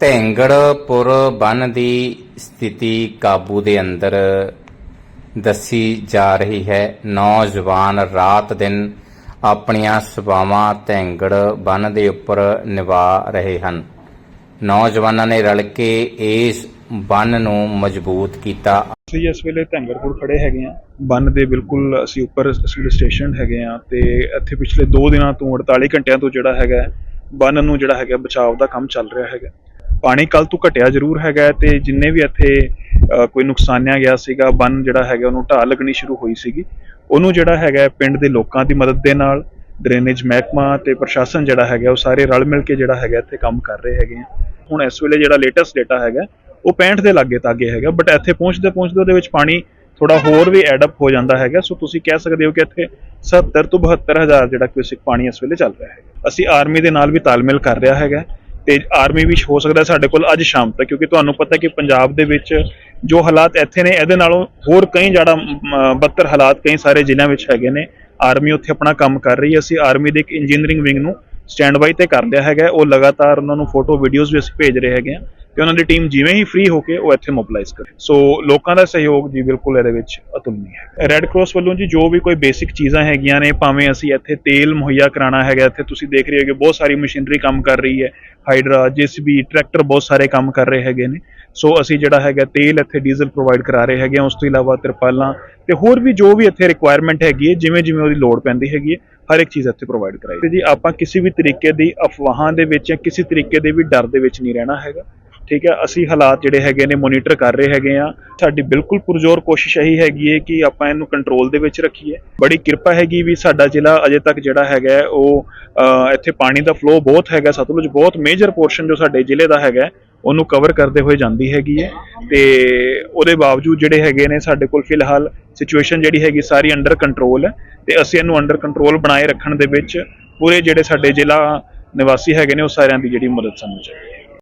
ਢੈਂਗੜਪੁਰ ਬੰਨ ਦੀ ਸਥਿਤੀ ਕਾਬੂ ਦੇ ਅੰਦਰ ਦੱਸੀ ਜਾ ਰਹੀ ਹੈ। ਨੌਜਵਾਨ ਰਾਤ ਦਿਨ ਆਪਣੀਆਂ ਸਭਾਵਾਂ ਢੈਂਗੜ ਬੰਨ ਦੇ ਉੱਪਰ ਨਿਭਾ ਰਹੇ ਹਨ। ਨੌਜਵਾਨਾਂ ਨੇ ਰਲ ਕੇ ਇਸ ਬੰਨ ਨੂੰ ਮਜ਼ਬੂਤ ਕੀਤਾ। ਅਸੀਂ ਇਸ ਵੇਲੇ ਧੰਗਰਪੁਰ ਖੜੇ ਹੈਗੇ ਆ ਬੰਨ ਦੇ ਬਿਲਕੁਲ ਅਸੀਂ ਉੱਪਰ ਸਟੇਸ਼ਨ ਹੈਗੇ ਆ ਤੇ ਇੱਥੇ ਪਿਛਲੇ 2 ਦਿਨਾਂ ਤੋਂ 48 ਘੰਟਿਆਂ ਤੋਂ ਜਿਹੜਾ ਹੈਗਾ ਬੰਨ ਨੂੰ ਜਿਹੜਾ ਹੈਗਾ ਬਚਾਅ ਦਾ ਕੰਮ ਚੱਲ ਰਿਹਾ ਹੈਗਾ। ਪਾਣੀ ਕੱਲ ਤੋਂ ਘਟਿਆ ਜ਼ਰੂਰ ਹੈਗਾ ਹੈ ਤੇ ਜਿੰਨੇ ਵੀ ਇੱਥੇ ਕੋਈ ਨੁਕਸਾਨਿਆ ਗਿਆ ਸੀਗਾ, ਬੰਨ ਜਿਹੜਾ ਹੈਗਾ ਉਹਨੂੰ ਢਾਹ ਲੱਗਣੀ ਸ਼ੁਰੂ ਹੋਈ ਸੀਗੀ। ਉਹਨੂੰ ਜਿਹੜਾ ਹੈਗਾ ਪਿੰਡ ਦੇ ਲੋਕਾਂ ਦੀ ਮਦਦ ਦੇ ਨਾਲ, ਡਰੇਨੇਜ ਮਹਿਕਮਾ ਤੇ ਪ੍ਰਸ਼ਾਸਨ ਜਿਹੜਾ ਹੈਗਾ, ਉਹ ਸਾਰੇ ਰਲ ਮਿਲ ਕੇ ਜਿਹੜਾ ਹੈਗਾ ਇੱਥੇ ਕੰਮ ਕਰ ਰਹੇ ਹੈਗੇ ਆ। ਹੁਣ ਇਸ ਵੇਲੇ ਜਿਹੜਾ ਲੇਟੈਸਟ ਡਾਟਾ ਹੈਗਾ, ਉਹ 65 ਦੇ ਲਾਗੇ ਤਾਗੇ ਹੈਗਾ ਬਟ ਇੱਥੇ ਪਹੁੰਚਦੇ ਪਹੁੰਚਦੇ ਉਹਦੇ ਵਿੱਚ ਪਾਣੀ ਥੋੜਾ ਹੋਰ ਵੀ ਐਡ ਅਪ ਹੋ ਜਾਂਦਾ ਹੈਗਾ ਸੋ ਤੁਸੀਂ ਕਹਿ ਸਕਦੇ ਹੋ ਕਿ ਇੱਥੇ 70 ਤੋਂ 72 ਹਜ਼ਾਰ ਜਿਹੜਾ ਕਿਊਸਿਕ ਪਾਣੀ ਇਸ ਵੇਲੇ ਚੱਲ ਰਿਹਾ ਹੈ ਅਸੀਂ ਆਰਮੀ ਦੇ ਨਾਲ ਵੀ ਤਾਲਮੇਲ ਕਰ ਰਿਹਾ ਹੈਗਾ ਤੇ ਆਰਮੀ ਵੀ ਹੋ ਸਕਦਾ ਸਾਡੇ ਕੋਲ ਅੱਜ ਸ਼ਾਮ ਤੱਕ, ਕਿਉਂਕਿ ਤੁਹਾਨੂੰ ਪਤਾ ਕਿ ਪੰਜਾਬ ਦੇ ਵਿੱਚ ਜੋ ਹਾਲਾਤ ਇੱਥੇ ਨੇ, ਇਹਦੇ ਨਾਲੋਂ ਹੋਰ ਕਈ ਜ਼ਿਆਦਾ ਬੱਤਰ ਹਾਲਾਤ ਕਈ ਸਾਰੇ ਜ਼ਿਲ੍ਹਿਆਂ ਵਿੱਚ ਹੈਗੇ ਨੇ। ਆਰਮੀ ਉੱਥੇ ਆਪਣਾ ਕੰਮ ਕਰ ਰਹੀ ਹੈ। ਅਸੀਂ ਆਰਮੀ ਦੇ ਇੱਕ ਇੰਜੀਨੀਅਰਿੰਗ ਵਿੰਗ ਨੂੰ ਸਟੈਂਡ ਬਾਈ ਤੇ ਕਰ ਲਿਆ ਹੈਗਾ ਉਹ ਲਗਾਤਾਰ ਉਹਨਾਂ ਨੂੰ ਫੋਟੋ ਵੀਡੀਓਜ਼ ਵੀ ਅਸੀਂ ਭੇਜ ਰਹੇ ਹੈਗੇ ਆ ਤੇ ਉਹਨਾਂ ਦੀ ਟੀਮ ਜਿਵੇਂ ਹੀ ਫ੍ਰੀ ਹੋ ਕੇ ਉਹ ਇੱਥੇ ਮੋਬਿਲਾਈਜ਼ ਕਰੇ। ਸੋ ਲੋਕਾਂ ਦਾ ਸਹਿਯੋਗ ਜੀ ਬਿਲਕੁਲ ਇਹਦੇ ਵਿੱਚ ਅਤੁਲਨੀ ਹੈ। ਰੈੱਡ ਕਰਾਸ ਵੱਲੋਂ ਜੀ ਜੋ ਵੀ ਕੋਈ ਬੇਸਿਕ ਚੀਜ਼ਾਂ ਹੈਗੀਆਂ ਨੇ, ਭਾਵੇਂ ਅਸੀਂ ਇੱਥੇ ਤੇਲ ਮੁਹੱਈਆ ਕਰਾਣਾ ਹੈਗਾ, ਇੱਥੇ ਤੁਸੀਂ ਦੇਖ ਰਹੇ ਹੋ ਕਿ ਬਹੁਤ ਸਾਰੀ ਮਸ਼ੀਨਰੀ ਕੰਮ ਕਰ ਰਹੀ ਹੈ। ਹਾਈਡਰਾ ਜੀਸੀਬੀ ਟਰੈਕਟਰ ਬਹੁਤ ਸਾਰੇ ਕੰਮ ਕਰ ਰਹੇ ਹੈਗੇ ਨੇ। ਸੋ ਅਸੀਂ ਜਿਹੜਾ ਹੈਗਾ ਤੇਲ ਇੱਥੇ ਡੀਜ਼ਲ ਪ੍ਰੋਵਾਈਡ ਕਰਾ ਰਹੇ ਹੈਗੇ ਹਾਂ। ਉਸ ਤੋਂ ਇਲਾਵਾ ਤਰਪਾਲਾਂ ਤੇ ਹੋਰ ਵੀ ਜੋ ਵੀ ਇੱਥੇ ਰਿਕੁਆਇਰਮੈਂਟ ਹੈਗੀ ਹੈ, ਜਿਵੇਂ ਜਿਵੇਂ ਉਹਦੀ ਲੋੜ ਪੈਂਦੀ ਹੈਗੀ ਹੈ, ਹਰ ਇੱਕ ਚੀਜ਼ ਇੱਥੇ ਪ੍ਰੋਵਾਈਡ ਕਰਾਈ ਤੇ ਜੀ ਆਪਾਂ ਕਿਸੇ ਵੀ ਤਰੀਕੇ ਦੀ ਅਫਵਾਹਾਂ ਦੇ ਵਿੱਚ ਜਾਂ ਕਿਸੇ ਤਰੀਕੇ ਦੇ ਵੀ ਡਰ ਦੇ ਵਿੱਚ ਨਹੀਂ ਰਹਿਣਾ ਹੈਗਾ। ਠੀਕ ਹੈ, ਅਸੀਂ ਹਾਲਾਤ ਜਿਹੜੇ ਹੈਗੇ ਨੇ ਮੋਨੀਟਰ ਕਰ ਰਹੇ ਹੈਗੇ ਆ ਸਾਡੀ ਬਿਲਕੁਲ ਪੁਰਜ਼ੋਰ ਕੋਸ਼ਿਸ਼ ਇਹੀ ਹੈਗੀ ਹੈ ਕਿ ਆਪਾਂ ਇਹਨੂੰ ਕੰਟਰੋਲ ਦੇ ਵਿੱਚ ਰੱਖੀਏ। ਬੜੀ ਕਿਰਪਾ ਹੈਗੀ ਵੀ ਸਾਡਾ ਜ਼ਿਲ੍ਹਾ ਅਜੇ ਤੱਕ ਜਿਹੜਾ ਹੈਗਾ ਉਹ ਇੱਥੇ ਪਾਣੀ ਦਾ ਫਲੋ ਬਹੁਤ ਹੈਗਾ, ਸਤਲੁਜ ਬਹੁਤ ਮੇਜਰ ਪੋਰਸ਼ਨ ਜੋ ਸਾਡੇ ਜ਼ਿਲ੍ਹੇ ਦਾ ਹੈਗਾ ਉਹਨੂੰ ਕਵਰ ਕਰਦੇ ਹੋਏ ਜਾਂਦੀ ਹੈਗੀ ਹੈ। ਤੇ ਉਹਦੇ ਬਾਵਜੂਦ ਜਿਹੜੇ ਹੈਗੇ ਨੇ ਸਾਡੇ ਕੋਲ ਫਿਲਹਾਲ ਸਿਚੁਏਸ਼ਨ ਜਿਹੜੀ ਹੈਗੀ ਸਾਰੀ ਅੰਡਰ ਕੰਟਰੋਲ ਹੈ। ਤੇ ਅਸੀਂ ਇਹਨੂੰ ਅੰਡਰ ਕੰਟਰੋਲ ਬਣਾਏ ਰੱਖਣ ਦੇ ਵਿੱਚ ਪੂਰੇ ਜਿਹੜੇ ਸਾਡੇ ਜ਼ਿਲ੍ਹਾ ਨਿਵਾਸੀ ਹੈਗੇ ਨੇ, ਉਹ ਸਾਰਿਆਂ ਦੀ ਜਿਹੜੀ ਮਦਦ ਸਾਨੂੰ ਚਾਹੀਦੀ ਹੈ।